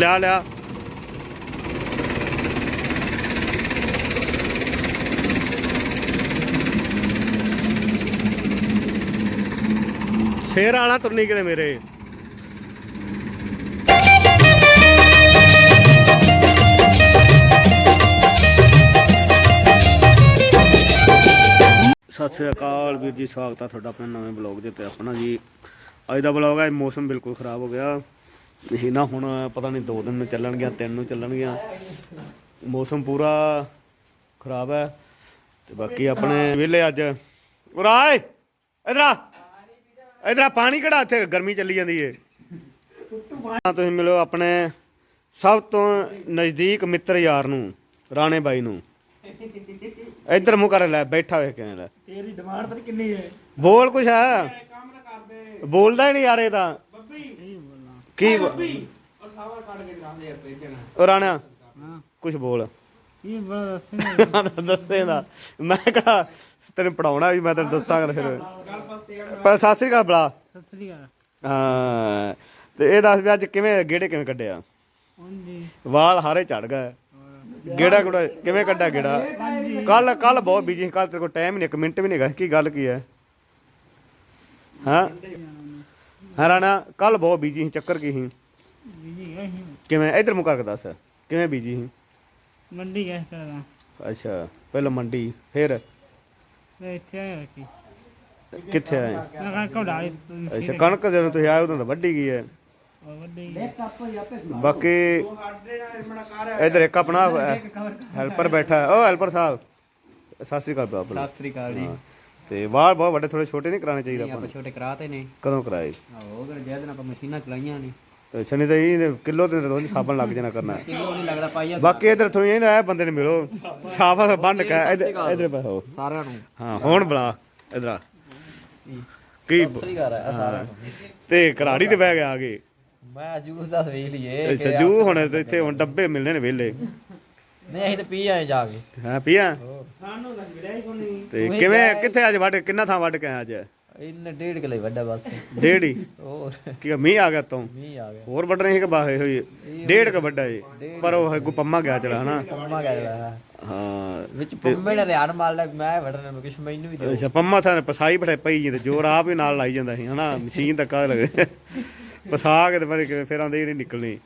ਲਿਆ ਲਿਆ ਸ਼ੇਰ ਆਣਾ ਤੁਰਨੀ ਕਿਤੇ ਮੇਰੇ। ਸਤਿ ਸ੍ਰੀ ਅਕਾਲ ਵੀਰ ਜੀ, ਸਵਾਗਤ ਆ ਤੁਹਾਡਾ ਆਪਣੇ ਨਵੇਂ ਬਲੌਗ ਦੇ ਤੇ ਆਪਣਾ ਜੀ। ਅੱਜ ਦਾ ਬਲੌਗ ਹੈ ਮੌਸਮ ਬਿਲਕੁਲ ਖਰਾਬ ਹੋ ਗਿਆ। ਮਸ਼ੀਨਾਂ ਹੁਣ ਪਤਾ ਨਹੀਂ 2 ਦਿਨ ਨੂੰ ਚੱਲਣਗੀਆਂ 3 ਨੂੰ ਚੱਲਣਗੀਆਂ। ਮੌਸਮ ਪੂਰਾ ਖਰਾਬ ਹੈ ਤੇ ਬਾਕੀ ਆਪਣੇ ਵਿਹਲੇ ਅੱਜ। ਉਰਾਏ ਇਧਰ ਆ। ਇਧਰ ਆ ਪਾਣੀ ਕਿਹੜਾ ਇੱਥੇ ਗਰਮੀ ਚੱਲੀ ਜਾਂਦੀ ਏ? ਹਾਂ, ਤੁਸੀਂ ਮਿਲੋ ਆਪਣੇ ਸਭ ਤੋਂ ਨਜ਼ਦੀਕ ਮਿੱਤਰ ਯਾਰ ਨੂੰ ਰਾਣੇ ਬਾਈ ਨੂੰ। ਇੱਧਰ ਮੂੰਹ ਕਰ ਲੈ ਬੈਠਾ ਹੋਇਆ ਕਿਵੇਂ ਲੈ। ਤੇਰੀ ਡਿਮਾਂਡ ਪਤਾ ਕਿੰਨੀ ਹੈ ਬੋਲ ਕੁਛ ਹੈ? ਬੋਲਦਾ ਹੀ ਨਹੀਂ ਯਾਰ ਇਹ ਤਾਂ। ਕੀ ਬ- ਉਹ ਸਾਵਾ ਕੱਢ ਕੇ ਲਾਉਂਦੇ ਯਾਰ ਤੇ ਜਣਾ ਉਹ ਰਾਣਾ ਹਾਂ। ਬੋਲ। ਬੜਾ ਦੱਸੇ। ਦਾ ਮੈਂ ਕਿਹੜਾ ਤੈਨੂੰ ਪੜਾਉਣਾ ਵੀ ਮੈਂ ਤੈਨੂੰ ਦੱਸਾਂਗਾ ਫਿਰ। ਪਰ ਸਤਿ ਸ੍ਰੀ ਅਕਾਲ ਬਲਾ ਸਤਿ ਸ੍ਰੀ ਅਕਾਲ। ਹਾਂ ਤੇ ਇਹ ਦੱਸ ਵੀ ਅੱਜ ਕਿਵੇਂ ਗੇੜੇ ਕਿਵੇਂ ਕੱਢਿਆ? ਹਾਂਜੀ। ਵਾਲ ਹਾਰੇ ਚੜ ਗਏ। ਗੇੜਾ ਗੁੜਾ ਕਿਵੇਂ ਕੱਢਿਆ ਗੇੜਾ? ਕੱਲ ਕੱਲ ਬਹੁਤ ਬਿਜ਼ੀ ਸੀ ਕੱਲ ਤੇਰੇ ਕੋਲ ਟਾਈਮ ਨਹੀਂ ਇੱਕ ਮਿੰਟ ਵੀ ਨਹੀਂ ਹੈਗਾ। ਕੀ ਗੱਲ ਕੀ ਹੈ? ਹਾਂ? ਹਾਂ ਰਾਣਾ ਕੱਲ ਬਹੁਤ ਬਿਜ਼ੀ ਸੀ ਚੱਕਰ ਕੀ ਸੀ? ਬੀਜੀ ਗਏ ਸੀ? ਕਿਵੇਂ ਇਧਰ ਮੁਕਾ ਕੇ ਦੱਸ ਕਿਵੇਂ ਬਿਜ਼ੀ ਸੀ? ਮੰਡੀ ਗਏ ਕਰਾਂ ਅੱਛਾ ਪਹਿਲਾਂ ਮੰਡੀ ਫਿਰ? ਮੈਂ ਇੱਥੇ ਆਇਆ ਸੀ। ਕਿੱਥੇ ਆਏ? ਕੋੜਾ ਅੱਛਾ ਕਣਕ ਜਦੋਂ ਤੁਸੀਂ ਆਏ ਉਦੋਂ ਤਾਂ ਵੱਢੀ ਗਈ ਹੈ। ਵੱਡੀ ਬਾਕੀ ਇਧਰ ਇੱਕ ਆਪਣਾ ਹੈਲਪਰ ਬੈਠਾ ਹੈ। ਉਹ ਹੈਲਪਰ ਸਾਹਿਬ। ਸਤਿ ਸ੍ਰੀ ਅਕਾਲ ਬਾਬੂ। ਸਤਿ ਸ੍ਰੀ ਅਕਾਲ ਜੀ। ਤੇ ਵਾਲ ਬਹੁਤ ਵੱਡੇ ਥੋੜੇ ਛੋਟੇ ਨਹੀਂ ਕਰਾਣੇ ਚਾਹੀਦੇ ਆਪਾਂ ਆਪਾਂ ਛੋਟੇ ਕਰਾਤੇ ਨੇ। ਕਦੋਂ ਕਰਾਏ? ਆਹੋ ਅਗਰ ਜੈ ਦਿਨ ਆਪਾਂ ਮਸ਼ੀਨਾਂ ਚਲਾਈਆਂ ਨੇ। ਅੱਛਾ ਨਹੀਂ ਤਾਂ ਇਹ ਕਿਲੋ ਤੇ ਰੋਜ਼ ਸਾਬਣ ਲੱਗ ਜਾਣਾ ਕਰਨਾ। ਕਿਲੋ ਨਹੀਂ ਲੱਗਦਾ ਪਾਈਆ ਬਾਕੀ ਇਧਰ ਤੁਹਾਨੂੰ ਇਹ ਨਾ ਇਹ ਬੰਦੇ ਨੇ ਮਿਲੋ। ਸਾਫਾ ਬੰਨ ਕੇ ਇਧਰ ਇਧਰ ਬੈਠੋ ਸਾਰਿਆਂ ਨੂੰ। ਹਾਂ ਹੁਣ ਬੁਲਾ ਇਧਰ ਆ। ਕੀ ਅਕਾਲ ਆ ਸਾਰਿਆਂ ਨੂੰ। ਤੇ ਕਰਾੜੀ ਤੇ ਬਹਿ ਗਿਆ ਆ ਗਏ ਮੈਂ ਜੂਸ ਦਾ ਵੇਖ ਲਈਏ ਅੱਛਾ ਜੂ ਹੁਣ ਤੇ ਇੱਥੇ ਹੁਣ ਡੱਬੇ ਮਿਲਣੇ ਨੇ ਵਿਹਲੇ। ਨਹੀਂ ਅਸੀਂ ਤਾਂ ਪੀ ਆਏ ਜਾ ਕੇ। ਹਾਂ ਪੀਆ ਸਾਨੂੰ ਤਾਂ ਹੀ ਕੋਈ ਤੇ ਕਿਵੇਂ ਕਿੱਥੇ ਅੱਜ ਵੱਢ ਕਿੰਨਾ ਥਾਂ ਵੱਢ ਕੇ ਆਇਆ ਅੱਜ? ਇਹਨੇ ਡੇਢ ਕਿਲੇ ਵੱਡਾ ਬਸ। ਡੇਢ ਹੀ? ਹੋਰ। ਕੀ ਮੀਂਹ ਆ ਗਿਆ ਤੋਂ ਮੀਂਹ ਆ ਗਿਆ। ਹੋਰ ਵੱਢਣੇ ਸੀ ਕਿ ਬਾਹੇ ਹੋਈ ਡੇਢ ਕ ਵੱਡਾ ਏ ਪਰ ਉਹ ਕੋ ਪੰਮਾ ਗਿਆ ਚਲਾ ਹਨਾ? ਪੰਮਾ ਗਿਆ ਜਿਹੜਾ ਹਾਂ। ਵਿੱਚ ਪੰਮੇ ਨੇ ਰਿਆਨ ਮਾਰ ਲਿਆ ਮੈਂ ਵੜਨ ਨੂੰ ਕਿਛ ਮੈਨੂੰ ਵੀ ਦਿਓ। ਅੱਛਾ ਪੰਮਾ ਥਾਂ ਪਸਾਈ ਬੜੇ ਪਈ ਜਾਂਦੇ ਜੋਰ ਆਪ ਹੀ ਨਾਲ ਲਾਈ ਜਾਂਦਾ ਸੀ ਹਨਾ? ਮਸ਼ੀਨ ਤੱਕ ਆ ਲਗੇ। ਪਸਾ ਕੇ ਤੇ ਫਿਰ ਕਿਵੇਂ ਫਿਰ ਆਂਦੇ ਹੀ ਨਹੀਂ ਨਿਕਲਣੀ।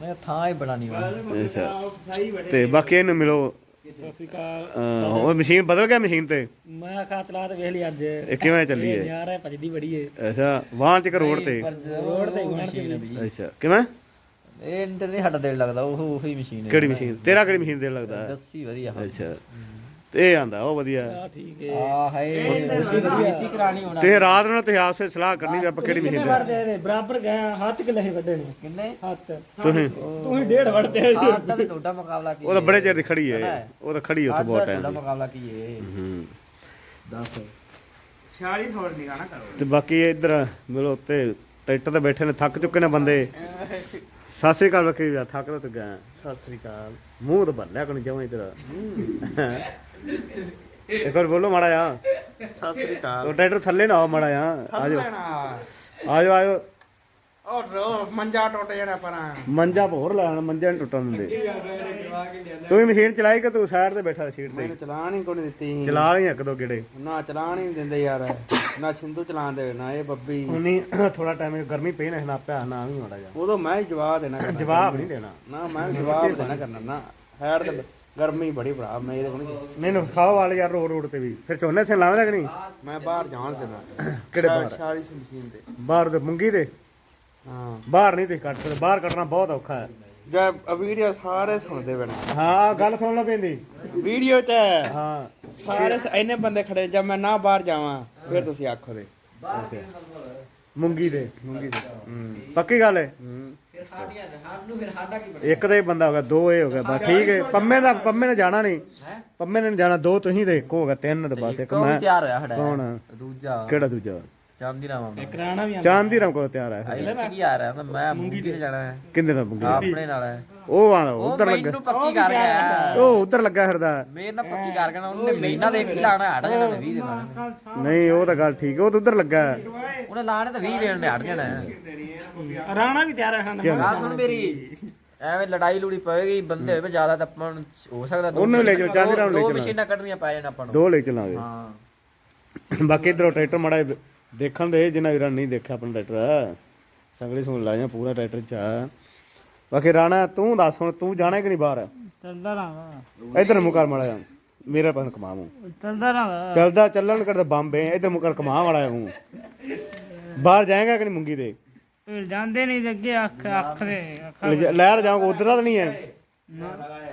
ਮੈਂ ਥਾਂ ਹੀ ਬਣਾਣੀ ਵਾ ਅੱਛਾ। ਬੜੇ ਤੇ ਬਾਕੀ ਇਹਨੂੰ ਮਿਲੋ। ਸਤਿ ਸ੍ਰੀ ਅਕਾਲ। ਅਹ, ਉਹ ਮਸ਼ੀਨ ਬਦਲ ਗਿਆ ਮਸ਼ੀਨ ਤੇ? ਮੈਂ ਖਾ ਚਲਾ ਤੇ ਵੇਖ ਲਈ ਅੱਜ। ਇਹ ਕਿਵੇਂ ਚੱਲੀ ਇਹ ਹੈ ਯਾਰ ਹੈ ਭਜਦੀ ਬੜੀ ਹੈ ਅੱਛਾ ਵਾਹਨ ਚ ਕਿ ਰੋਡ ਤੇ? ਰੋਡ ਤੇ ਮਸ਼ੀਨ ਹੈ ਵੀ ਅੱਛਾ ਕਿਵੇਂ? ਇਹ ਨਹੀਂ ਸਾਡਾ ਦਿਲ ਲੱਗਦਾ ਉਹ ਉਹੀ ਮਸ਼ੀਨ ਹੈ। ਕਿਹੜੀ ਮਸ਼ੀਨ? ਤੇਰਾ ਕਿਹੜੀ ਮਸ਼ੀਨ ਦੇ ਲੱਗਦਾ? ਹੈ? ਦੱਸੀ ਵਧੀਆ। ਅੱਛਾ। ਤੇ ਇਹ ਆਂਦਾ ਉਹ ਵਧੀਆ। ਆ ਠੀਕ ਹੈ ਆ ਹਾਏ। ਬੇਇੱਜ਼ਤੀ ਕਰਾਣੀ ਹੋਣਾ। ਤੇ ਰਾਤ ਨੂੰ ਤੇ ਆਪਸੇ ਸਲਾਹ ਕਰਨੀ ਵੀ ਆਪਾਂ ਕਿਹੜੀ ਮਸ਼ੀਨ ਦੇ ਵੜਦੇ ਨੇ ਬਰਾਬਰ ਗਏ ਹੱਥ ਕਿਲੇ ਹੀ ਵੱਡੇ ਨੇ। ਕਿੰਨੇ? ਹੱਥ। ਤੁਸੀਂ? ਤੂੰ ਹੀ ਡੇਢ ਵੜਦੇ ਆਟਾ ਤੇ ਟੋਟਾ ਮੁਕਾਬਲਾ ਕੀ ਉਹ ਤਾਂ ਬੜੇ ਚਿਰ ਦੀ ਖੜੀ ਹੈ ਉਹ ਤਾਂ ਖੜੀ ਉੱਥੇ ਬਹੁਤ ਟਾਈਮ ਟੋਟਾ ਮੁਕਾਬਲਾ ਕੀ ਹੈ ਹੂੰ। ਦੱਸ। 46 ਥੋੜ ਨਹੀਂ ਗਾਣਾ ਕਰੋ। ਤੇ ਬਾਕੀ ਇੱਧਰ ਮਿਲੋ ਉੱਤੇ ਟਰੈਕਟਰ ਤੇ ਬੈਠੇ ਨੇ ਥੱਕ ਚੁੱਕੇ ਨੇ ਬੰਦੇ। ਸਤਿ ਸ੍ਰੀ ਅਕਾਲ ਬੱਕਰੀ ਦਾ ਥੱਕ ਲੋ ਤੇ ਗਿਆ। ਸਤਿ ਸ੍ਰੀ ਅਕਾਲ। ਮੂੰਹ ਤਾਂ ਭਰ ਲਿਆ ਕੋਈ ਜਮਾਂ ਇਧਰ ਇੱਕ ਵਾਰ ਬੋਲੋ ਮਾੜਾ ਆ ਸਤਿ ਸ੍ਰੀ ਅਕਾਲ। ਉਹ ਟਰੈਕਟਰ ਥੱਲੇ ਨਾ ਆਓ ਮਾੜਾ ਆ ਆਜੋ। ਆਜੋ ਆਜੋ। ਉਹ ਰੋ ਮੰਜਾ ਟੁੱਟ ਜਾਣਾ ਪਰਾਂ। ਮੰਜਾ ਭੋਰ ਲੈਣਾ ਮੰਜਾ ਨਹੀਂ ਟੁੱਟਣ ਦਿੰਦੇ। ਤੂੰ ਵੀ ਮਸ਼ੀਨ ਚਲਾਈ ਕਿ ਤੂੰ ਸਾਈਡ ਤੇ ਬੈਠਾ ਸੀਟ ਤੇ? ਮੈਨੂੰ ਚਲਾਣ ਹੀ ਕੋਈ ਨਹੀਂ ਦਿੱਤੀ। ਚਲਾ ਲਈ ਇੱਕ ਦੋ ਗੇੜੇ। ਨਾ ਚਲਾਣ ਹੀ ਨਹੀਂ ਦਿੰਦੇ ਯਾਰ। ਨਾ ਛਿੰਦੂ ਚਲਾਣ ਦੇ ਨਾ ਇਹ ਬੱਬੀ। ਉਨੀ ਥੋੜਾ ਟਾਈਮ ਗਰਮੀ ਪਈ ਨਾ ਹਨਾਪਿਆ ਨਾ ਵੀ ਮਾੜਾ ਜਾ ਉਦੋਂ ਮੈਂ ਹੀ ਜਵਾਬ ਦੇਣਾ ਜਵਾਬ? ਨਹੀਂ ਦੇਣਾ। ਨਾ ਮੈਂ ਜਵਾਬ ਦੇਣਾ ਕਰਨਾ ਨਾ। ਹੈਡ ਤੇ ਗਰਮੀ ਬੜੀ ਭਰਾ ਮੈਂ ਇਹਦੇ ਕੋਲ ਨਹੀਂ ਨਹੀਂ ਨੂੰ ਖਾਓ ਵਾਲੇ ਯਾਰ ਰੋਡ ਰੋਡ ਤੇ ਵੀ। ਫਿਰ ਝੋਨੇ ਥੇ ਕਿ ਨਹੀਂ? ਮੈਂ ਬਾਹਰ ਜਾਣ ਦੇਣਾ ਕਿਹੜੇ ਬਾਹਰ? 46 ਮਸ਼ੀਨ ਤੇ। ਬਾਹਰ ਦੇ ਮੁੰਗੀ ਦੇ? ਹਾਂ। ਬਾਹਰ ਨਹੀਂ ਤੇ ਕੱਟ ਸਕਦੇ ਬਾਹਰ ਕੱਟਣਾ ਬਹੁਤ ਔਖਾ ਹੈ। ਜੇ ਵੀਡੀਓ ਸਾਰੇ ਸੁਣਦੇ ਬਣ ਹਾਂ ਗੱਲ ਸੁਣ ਲਓ ਪੈਂਦੀ ਵੀਡੀਓ ਚ ਹੈ, ਸਾਰੇ ਇੰਨੇ ਬੰਦੇ ਖੜੇ ਜਦ ਮੈਂ ਨਾ ਬਾਹਰ ਜਾਵਾਂ ਫਿਰ ਤੁਸੀਂ ਆਖੋ ਦੇ ਮੁੰਗੀ ਦੇ। ਮੁੰਗੀ ਦੇ। ਪੱਕੀ ਗੱਲ ਹੈ। ਫਿਰ ਸਾਡੀਆਂ ਹੱਡ ਨੂੰ ਫਿਰ ਸਾਡਾ ਕੀ ਇੱਕ ਦਾ ਹੀ ਬੰਦਾ ਹੋ ਗਿਆ ਦੋ ਇਹ ਹੋ ਗਿਆ ਬਸ ਠੀਕ ਹੈ। ਪੰਮੇ ਦਾ ਪੰਮੇ ਨੇ ਜਾਣਾ ਨਹੀਂ। ਹੈ? ਪੰਮੇ ਨੇ ਨੀ ਜਾਣਾ ਦੋ ਤੁਸੀਂ ਤੇ ਇੱਕ ਹੋ ਗਿਆ ਤਿੰਨ ਤੇ ਬਸ ਇੱਕ ਮੈਂ। ਤਿਆਰ ਹੋਇਆ ਸਾਡਾ। ਕੌਣ? ਦੂਜਾ। ਕਿਹੜਾ ਦੂਜਾ? ਚਾਂਦੀ ਰਾਮ ਆਉਂਦਾ ਕਰਾਣਾ ਵੀ ਚਾਂਦੀ ਰਮ ਕੋਲ ਤਿਆਰ ਹੈ ਆਈ ਕੀ ਆ ਰਿਹਾ ਤਾਂ ਮੈਂ ਮੁੰਗੀ ਤੇ ਜਾਣਾ ਹੈ। ਕਿੰਨੇ ਨਾਲ ਮੁੰਗੀ? ਆਪਣੇ ਨਾਲ ਹੈ। ਉਹ ਆ ਉਹ ਉਧਰ ਲੱਗਾ। ਮੈਨੂੰ ਪੱਕੀ ਕਰ ਗਿਆ। ਉਹ ਉਧਰ ਲੱਗਾ ਫਿਰਦਾ। ਮੇਰੇ ਨਾਲ ਪੱਕੀ ਕਰ ਗਿਆ ਉਹਨੇ ਮਹੀਨਾ ਦੇ ਕੀ ਲਾਣਾ ਹਟ ਜਾਣਾ 20 ਦੇ ਨਾਲ ਨਹੀਂ ਉਹ ਤਾਂ ਗੱਲ ਠੀਕ ਹੈ ਉਹ ਤਾਂ ਉਧਰ ਲੱਗਾ। ਹੈ। ਉਹਨੇ ਲਾਣੇ ਤਾਂ 20 ਦੇਣ ਨੇ ਹਟ ਜਾਣਾ। ਰਾਣਾ ਵੀ ਤਿਆਰ ਰੱਖਣਾ ਗੱਲ ਸੁਣ ਮੇਰੀ ਐਵੇਂ ਲੜਾਈ ਲੂੜੀ ਪਏਗੀ ਬੰਦੇ ਹੋਵੇ ਜ਼ਿਆਦਾ ਤਾਂ ਆਪਾਂ ਨੂੰ ਹੋ ਸਕਦਾ ਦੋ ਉਹਨੂੰ ਲੈ ਜਾਓ, ਚਾਂਦੀ ਰਾਮ ਲੈ ਦੋ। ਮਸ਼ੀਨਾਂ ਕੱਢਣੀਆਂ ਪੈ ਜਾਣ ਆਪਾਂ ਨੂੰ। ਦੋ ਲੈ ਚਲਾਂਗੇ। ਹਾਂ। ਬਾਕੀ ਇਧਰੋਂ ਟਰੈਕਟਰ ਮੜਾ ਦੇਖਣ ਦੇ ਜਿਨ੍ਹਾਂ ਵੀਰਾਂ ਨੇ ਨਹੀਂ ਦੇਖਿਆ ਆਪਣਾ ਟਰੈਕਟਰ। ਸੰਗਲੀ ਸੁਣ ਲਾਇਆ ਪੂਰਾ ਟਰੈਕਟਰ ਚ ਆ। ਬਾਕੀ ਰਾਣਾ ਤੂੰ ਦੱਸ ਹੁਣ ਤੂੰ ਜਾਣਾ ਕਿ ਨਹੀਂ ਬਾਹਰ? ਚੱਲਦਾ ਰਹਾਂਗਾ। ਇਧਰ ਮੁਕਰ ਮੜਾ ਮੇਰਾ ਪਨ ਕਮਾ ਮੂੰ ਚੱਲਦਾ ਰਹਾਂਗਾ। ਚੱਲਦਾ ਚੱਲਣ ਕਰਦਾ ਬੰਬੇ ਇਧਰ ਮੁਕਰ ਕਮਾ ਵਾਲਾ ਹੂੰ ਬਾਹਰ ਜਾਏਗਾ ਕਿ ਨਹੀਂ ਮੁੰਗੀ ਦੇ? ਜਾਂਦੇ ਨਹੀਂ ਅੱਗੇ ਅੱਖ ਅੱਖ ਦੇ ਲਹਿਰ ਜਾਊਂਗਾ ਉਧਰ ਦਾ ਤਾਂ ਨਹੀਂ ਹੈ।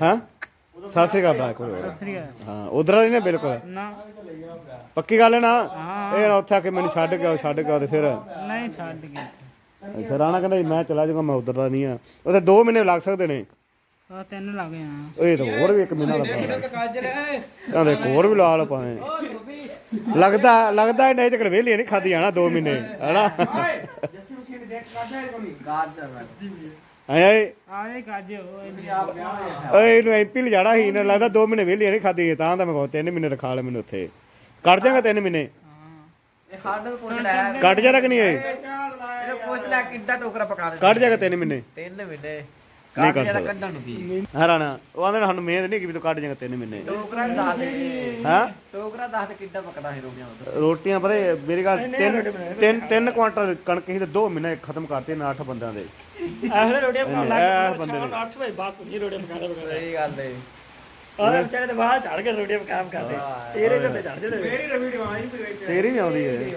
ਹਾਂ? ਸਤਿ ਸ੍ਰੀ ਅਕਾਲ ਬਾਈ ਕੋਲ ਸ੍ਰੀ ਹਾਂ ਉਧਰ ਨਹੀਂ ਨਾ ਬਿਲਕੁਲ। ਨਾ। ਪੱਕੀ ਗੱਲ ਹੈ ਨਾ? ਇਹ ਨਾ ਉੱਥੇ ਆ ਕੇ ਮੈਨੂੰ ਛੱਡ ਕੇ ਆਓ ਛੱਡ ਕੇ ਆਓ ਤੇ ਫਿਰ। ਨਹੀਂ ਛੱਡ ਗਿਆ ਅੱਛਾ ਰਾਣਾ ਕਹਿੰਦਾ ਜੀ ਮੈਂ ਚਲਾ ਜਾਊਂਗਾ ਮੈਂ ਉਧਰ ਦਾ ਨਹੀਂ ਆ। ਉਹਦੇ 2 ਮਹੀਨੇ ਲੱਗ ਸਕਦੇ ਨੇ। ਆ ਤਿੰਨ ਲੱਗ ਜਾਣਾ ਇਹ ਤਾਂ ਹੋਰ ਵੀ ਇੱਕ ਮਹੀਨਾ ਦਾ ਪਾਣਾ ਕਹਿੰਦੇ ਇੱਕ ਹੋਰ ਵੀ ਲਾ ਲਓ ਭਾਵੇਂ ਲੱਗਦਾ ਲੱਗਦਾ ਨਹੀਂ ਤੇ ਕਰ ਵੇਲੀ ਨਹੀਂ ਖਾਦੀ ਜਾਣਾ 2 ਮਹੀਨੇ ਹੈਨਾ? ਆਏ ਆਏ ਕਾਜੇ ਹੋਏ ਓਏ ਇਹਨੂੰ ਐਮਪੀ ਲਿਜਾਣਾ ਸੀ ਇਹਨੇ ਲੱਗਦਾ 2 ਮਹੀਨੇ ਵੇਲੀ ਨਹੀਂ ਖਾਦੀ ਤਾਂ ਤਾਂ ਮੈਂ ਕਹੋ 3 ਮਹੀਨੇ ਰਖਾ ਲੈ ਮੈਨੂੰ ਉੱਥੇ। ਕੱਢ ਜਾਗਾ 3 ਮਹੀਨੇ। ਇਹ ਸਾਡੇ ਤੋਂ ਪੁੱਛ ਲੈ ਕੱਢ ਜਾਣਾ ਕਿ ਨਹੀਂ ਇਹ ਇਹਨੂੰ ਪੁੱਛ ਲੈ ਕਿੱਡਾ ਟੋਕਰਾ ਪਕਾ ਦੇ ਕੱਢ ਜਾਗਾ 3 ਮਹੀਨੇ। ਤਿੰਨ ਮਹੀਨੇ। ਨਹੀਂ ਕੱਢ ਕਰ ਜ਼ਿਆਦਾ ਸਕਦਾ। ਕੱਢਣ ਨੂੰ ਕੀ? ਹਾਂ ਰਾਣਾ ਉਹ ਆਂਦੇ ਸਾਨੂੰ ਮਿਹਨਤ ਨਹੀਂ ਕਿ ਵੀ ਤੂੰ ਕੱਢ ਜਾਗਾ 3 ਮਹੀਨੇ। ਟੋਕਰਾ ਵੀ ਦੱਸ ਦੇ। ਹਾਂ? ਟੋਕਰਾ ਦੱਸ ਦੇ ਕਿੱਡਾ ਪਕਦਾ ਸੀ ਰੋਗਿਆਂ ਦਾ। ਰੋਟੀਆਂ ਪਤਾ ਮੇਰੀ ਗੱਲ ਤਿੰਨ ਤਿੰਨ ਤਿੰਨ ਕੁਆਂਟਲ ਕਣਕ ਸੀ ਤੇ 2 ਮਹੀਨੇ ਖਤਮ ਕਰਤੇ ਨਾ 8 ਬੰਦਿਆਂ ਦੇ। ਆਹਲੇ ਰੋਟੀਆਂ ਪਕਾਉਣ ਲੱਗ ਇਹ ਗਏ ਬੰਦੇ ਨੇ। ਸ਼ਾਮ 8 ਵਜੇ ਬਾਅਦ ਸੁਣੀ ਰੋਟੀਆਂ ਪਕਾਉਂਦਾ ਪਕਾਉਂਦਾ। ਸਹੀ ਗੱਲ ਏ। ਉਹਦੇ ਵਿਚਾਰੇ ਦੇ ਬਾਹਰ ਚੜ ਕੇ ਰੋਟੀਆਂ ਪਕਾ ਪਕਾਉਂਦੇ। ਤੇਰੇ ਤੇ ਚੜ ਜੜੇ ਤੇਰੀ ਵੀ ਆਉਂਦੀ ਹੈ ਗਈ।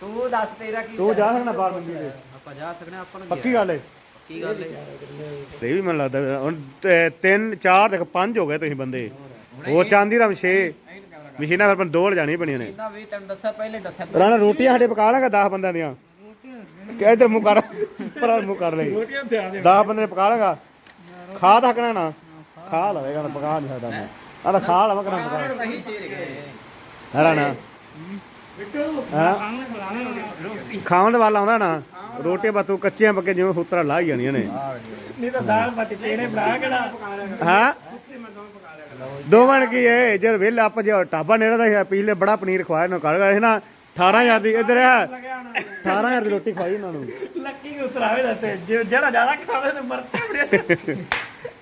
ਤੂੰ ਦੱਸ ਤੇਰਾ ਕੀ ਤੂੰ ਜਾ ਸਕਣਾ ਬਾਹਰ ਮੰਡੀ ਦੇ। ਆਪਾਂ ਜਾ ਸਕਨੇ ਆਪਾਂ ਨੂੰ ਪੱਕੀ ਗੱਲ ਹੈ ਕੀ ਗੱਲ ਏ। ਤੇ ਵੀ ਮੈਨੂੰ ਲੱਗਦਾ ਹੁਣ ਤੇ ਤਿੰਨ ਚਾਰ ਤੱਕ ਪੰਜ ਹੋ ਗਏ ਤੁਸੀਂ ਬੰਦੇ। ਉਹ ਚਾਂਦੀ ਰਾਮ 6 ਮਸ਼ੀਨਾਂ ਫਿਰ ਦੋ ਲਿਜਾਣੀਆਂ ਪਣੀਆਂ ਨੇ। ਇੰਨਾ ਵੀ ਤੈਨੂੰ ਦੱਸਿਆ ਪਹਿਲੇ ਦੱਸਿਆ ਰਾਣਾ ਰੋਟੀਆਂ ਸਾਡੇ ਪਕਾ ਲਾਂਗਾ 10 ਬੰਦਿਆਂ ਦੀਆਂ। ਕਿ ਇਧਰ ਮੂੰਹ ਕਰ ਪਰ ਮੂੰਹ ਕਰ ਲਈ ਰੋਟੀਆਂ ਤੇ ਆ 10 ਬੰਦੇ ਨੇ ਪਕਾ ਲਾਂਗਾ। ਖਾ ਥੱਕਣਾ ਨਾ। ਖਾ ਲਵੇਗਾ ਨਾ ਪਕਾ ਨਹੀਂ ਸਕਦਾ ਮੈਂ। ਆ ਤਾਂ ਖਾ ਲਵਾਂ ਕਰਾਂ ਪਕਾ ਉਹਨਾਂ ਦਾ ਹੀ ਸ਼ੇਰ ਗਏ। ਹੈ। ਰਾਣਾ ਹਾਂ। ਖਾਣੇ ਰੋਟੀ ਵੱਲ ਆਉਂਦਾ ਨਾ ਰੋਟੀਆਂ ਬਸ ਤੂੰ ਕੱਚੀਆਂ ਪੱਕੇ ਜਿਵੇਂ ਹੁੱਤਰਾ ਲਾਹ ਹੀ ਜਾਣੀਆਂ ਨੇ। ਨਹੀਂ ਤਾਂ ਦਾਲ ਬਾਟੀ ਤੇਰੇ ਬਣਾ ਕਿਹੜਾ ਹਾਂ? ਦੋਵਾਂ ਨੇ ਕੀ ਏ ਜੇ ਵੇਲੇ ਆਪਾਂ ਜੇ ਟਾਬਾ ਨੇੜੇ ਦਾ ਪਿਛਲੇ ਬੜਾ ਪਨੀਰ ਖਵਾਇਆ ਨਾ ਕਰ ਗਏ ਨਾ 18000 ਦੀ ਇਧਰ ਆ। 18000 ਦੀ ਰੋਟੀ ਖਵਾਈ ਇਹਨਾਂ ਨੂੰ। ਲੱਕੀ ਉਤਰਾਵੇ ਦਾ ਤੇ ਜਿਹੜਾ ਜ਼ਿਆਦਾ ਖਾਵੇ ਤੇ ਮਰਤੇ ਬੜੇ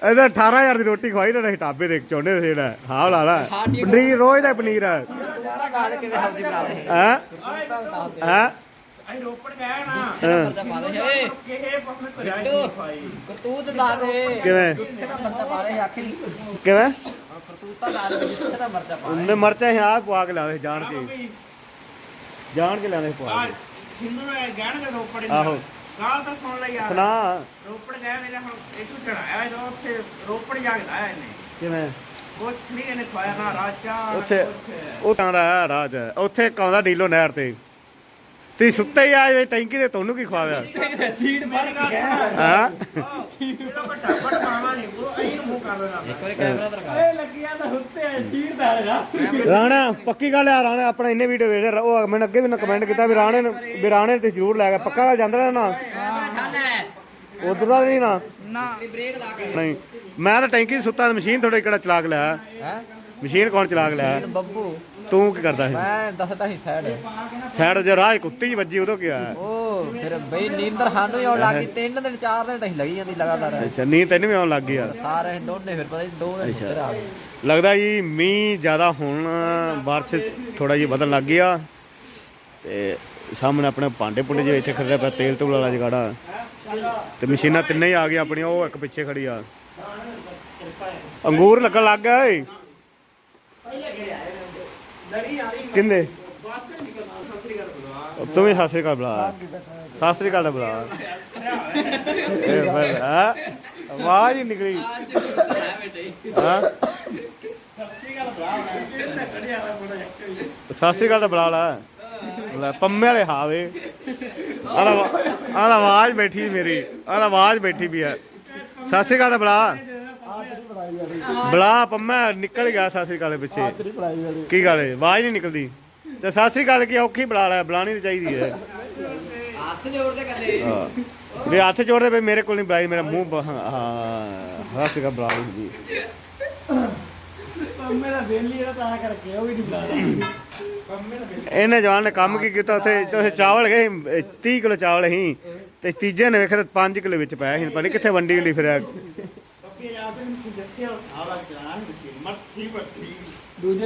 ਇਧਰ 18000 ਦੀ ਰੋਟੀ ਖਵਾਈ ਨਾ ਟਾਬੇ ਦੇ ਚੋਂਡੇ ਸੀ ਜਿਹੜਾ ਹਾਂ ਲਾ ਲਾ ਪਨੀਰ ਰੋਜ਼ ਦਾ ਪਨੀਰ ਆ। ਤੂੰ ਤਾਂ ਗੱਲ ਕਿਵੇਂ ਸਬਜ਼ੀ ਬਣਾ ਰਹੇ? ਹਾਂ? ਦੇ ਹਾਂ? ਅਸੀਂ ਰੋਪੜ ਗਏ ਨਾ ਮਰਦਾ ਪਾ ਦੇ। ਏ ਕਿਹੇ ਪਖਣ ਕੋ ਕਰਤੂਤ ਦੱਸ ਦੇ। ਕਿਵੇਂ? ਜਿੱਥੇ ਦਾ ਮਰਦਾ ਪਾ ਦੇ ਆਖੀ ਕਿਵੇਂ? ਕਰਤੂਤ ਦੱਸ ਦੇ ਜਿੱਥੇ ਦਾ ਮਰਦਾ ਪਾ ਉਹਨੇ ਮਰਚਾਂ ਹੀ ਆ ਪਵਾ ਕੇ ਲਾਵੇ ਜਾਣ ਕੇ। ਜਾਣ ਕੇ ਲਾਵੇ ਪਵਾ ਕੇ। ਸਿੰਧੂ ਨੇ ਗਹਿਣ ਦੇ ਰੋਪੜ ਆਹੋ। ਗਾਲ ਤਾਂ ਸੁਣ ਲਈ ਯਾਰ। ਸੁਣਾ। ਰੋਪੜ ਗਿਆ ਮੇਰੇ ਹੁਣ ਇਥੋਂ ਚੜਾਇਆ ਜੋ ਉੱਥੇ ਰੋਪੜ ਜਾ ਕੇ ਲਾਇਆ ਇਹਨੇ। ਕਿਵੇਂ? ਕੁਛ ਨਹੀਂ ਇਹਨੇ ਖਵਾਇਆ ਨਾ ਰਾਜਾ ਨਾ ਉੱਥੇ ਕੁਛ। ਉਹ ਤਾਂ ਦਾ ਰਾਜ ਉੱਥੇ ਇੱਕ ਆਉਂਦਾ ਡੀਲੋ ਨਹਿਰ ਤੇ। ਤੀ ਸੁੱਤੇ ਹੀ ਆ ਜੇ ਟੈਂਕੀ ਦੇ ਤੁਹਾਨੂੰ ਕੀ ਖਵਾਇਆ? ਸੀਟ ਮਾਰ ਕੇ ਗਿਆ। ਹਾਂ? ਇਹਦਾ ਵੱਡਾ ਵੱਡਾ ਮਾਵਾ ਨਹੀਂ ਉਹ ਅਹੀਂ ਮੂੰਹ ਕਰ ਦੇਣਾ ਇੱਕ ਵਾਰੀ ਕੈਮਰਾ ਤੇ ਲਗਾ ਏ ਲੱਗਿਆ ਤਾਂ ਉੱਤੇ ਸੀਟ ਦਾ ਹੈਗਾ ਰਾਣਾ ਪੱਕੀ ਗੱਲ ਆ ਰਾਣਾ ਆਪਣਾ ਇੰਨੇ ਵੀਡੀਓ ਵੇਖਦੇ ਰ- ਉਹ ਮੈਨੂੰ ਅੱਗੇ ਵੀ ਨਾ ਕਮੈਂਟ ਕੀਤਾ ਵੀ ਰਾਣੇ ਨੂੰ ਵੀ ਰਾਣੇ ਤੇ ਜ਼ਰੂਰ ਲੈ ਗਿਆ। ਪੱਕਾ ਗੱਲ ਜਾਂਦਾ ਨਾ ਉਧਰ ਦਾ ਨਹੀਂ ਨਾ। ਨਾ। ਬ੍ਰੇਕ ਲਾ ਕੇ ਨਹੀਂ। ਮੈਂ ਤਾਂ ਟੈਂਕੀ ਸੁੱਤਾ ਮਸ਼ੀਨ ਥੋੜਾ ਕਿਹੜਾ ਚਲਾ ਕੇ ਲਿਆ। ਹੈ? ਮਸ਼ੀਨ ਕੌਣ ਚਲਾ ਕੇ ਲਿਆ ਬੱਬੂ। ਤੂੰ ਕੀ ਕਰਦਾ ਸੀ? ਮੈਂ ਦੱਸਦਾ ਸੀ ਸਾਈਡ ਸਾਈਡ ਜੇ ਰਾਹ ਕੁੱਤੀ ਵੱਜੀ ਉਦੋਂ ਕੀ ਆ ਉਹ ਫਿਰ ਬਈ ਨੀਂਦਰ ਸਾਨੂੰ ਹੀ ਆਉਣ ਲੱਗੀ ਤਿੰਨ ਦਿਨ ਚਾਰ ਦਿਨ ਤਾਂ ਲੱਗੀ ਜਾਂਦੀ ਲਗਾਤਾਰ। ਅੱਛਾ ਨੀਂਦ ਤੈਨੂੰ ਵੀ ਆਉਣ ਲੱਗ ਗਈ ਆ ਸਾਰੇ ਦੋਨੇ ਫਿਰ ਪਤਾ ਨਹੀਂ ਦੋ ਦਿਨ ਸੁੱਤੇ ਆ ਗਏ। ਲੱਗਦਾ ਜੀ ਮੀਂਹ ਜ਼ਿਆਦਾ ਹੋਣ ਬਾਰਿਸ਼ ਥੋੜਾ ਜਿਹਾ ਵਧਣ ਲੱਗ ਗਿਆ। ਤੇ ਸਾਹਮਣੇ ਆਪਣੇ ਭਾਂਡੇ ਪੁੰਡੇ ਜਿਹੇ ਇੱਥੇ ਖੜਿਆ ਪਿਆ ਤੇਲ ਤੂਲ ਵਾਲਾ ਜਗਾੜਾ। ਤੇ ਮਸ਼ੀਨਾਂ ਤਿੰਨੇ ਹੀ ਆ ਗਈਆਂ ਆਪਣੀਆਂ, ਉਹ ਇੱਕ ਪਿੱਛੇ ਖੜੀ ਆ। ਅੰਗੂਰ ਲੱਗਣ ਲੱਗ ਗਿਆ ਏ ਕਿੰਦੇ ਤੂੰ ਵੀ ਸਤਿ ਸ੍ਰੀ ਅਕਾਲ ਬੁਲਾ। ਸਤਿ ਸ੍ਰੀ ਅਕਾਲ ਬੁਲਾ। ਇਹ ਫਿਰ ਆ ਆਵਾਜ਼ ਹੀ ਨਿਕਲੀ। ਹਾਂ? ਸਤਿ ਸ੍ਰੀ ਅਕਾਲ ਦਾ ਬੁਲਾ ਲਾ ਲੈ, ਪੰਮੇ ਵਾਲੇ ਹਾਵੇ। ਆਹ ਆਵਾਜ਼ ਬੈਠੀ ਮੇਰੀ। ਆਹ ਆਵਾਜ਼ ਬੈਠੀ ਵੀ ਹੈ। ਸਤਿ ਸ੍ਰੀ ਅਕਾਲ ਦਾ ਬੁਲਾ ਪੰਮਾ ਨਿਕਲ ਗਿਆ ਸਤਿ ਸ੍ਰੀ ਅਕਾਲ ਪਿੱਛੇ। ਕੀ ਗੱਲ ਹੈ? ਆਵਾਜ਼ ਨਹੀਂ ਨਿਕਲਦੀ। ਤੇ ਸਤਿ ਸ੍ਰੀ ਅਕਾਲ ਕੀ ਔਖੀ ਬੁਲਾ ਲੈ, ਬੁਲਾਣੀ ਤਾਂ ਚਾਹੀਦੀ ਹੈ। ਹੱਥ ਜੋੜਦੇ ਕੱਲੇ ਹਾਂ। ਵੀ ਹੱਥ ਜੋੜਦੇ ਵੀ ਮੇਰੇ ਕੋਲ ਨਹੀਂ ਬੁਲਾਈ, ਮੇਰਾ ਮੂੰਹ ਹਾਂ ਹਾਂ, ਸਤਿ ਬੁਲਾ ਲਈ ਜੀ। ਮੇਰਾ ਬੇਲੀ ਤਾਂ ਕਰਕੇ ਉਹ ਵੀ ਨਹੀਂ ਬੁਲਾਦਾ ਇਹਨੇ ਜਵਾਨ ਨੇ ਕੰਮ ਕੀ ਕੀਤਾ? ਉੱਥੇ ਉੱਥੇ ਚਾਵਲ ਗਏ 30 ਕਿਲੋ ਚਾਵਲ ਸੀ। ਤੇ ਤੀਜੇ ਨੇ ਵੇਖਿਆ 5 ਕਿਲੋ ਵਿੱਚ ਪਾਇਆ ਸੀ। ਪਤਾ ਨਹੀਂ ਕਿੱਥੇ ਵੰਡੀ ਲਈ ਫਿਰ ਕਿਉਂਕਿ ਯਾਦ ਨਹੀਂ ਸੀ ਦੱਸਿਆ ਸਾਰਾ ਚਲਾਣਾ ਮੱਠੀ ਮੱਠੀ ਦੂਜੇ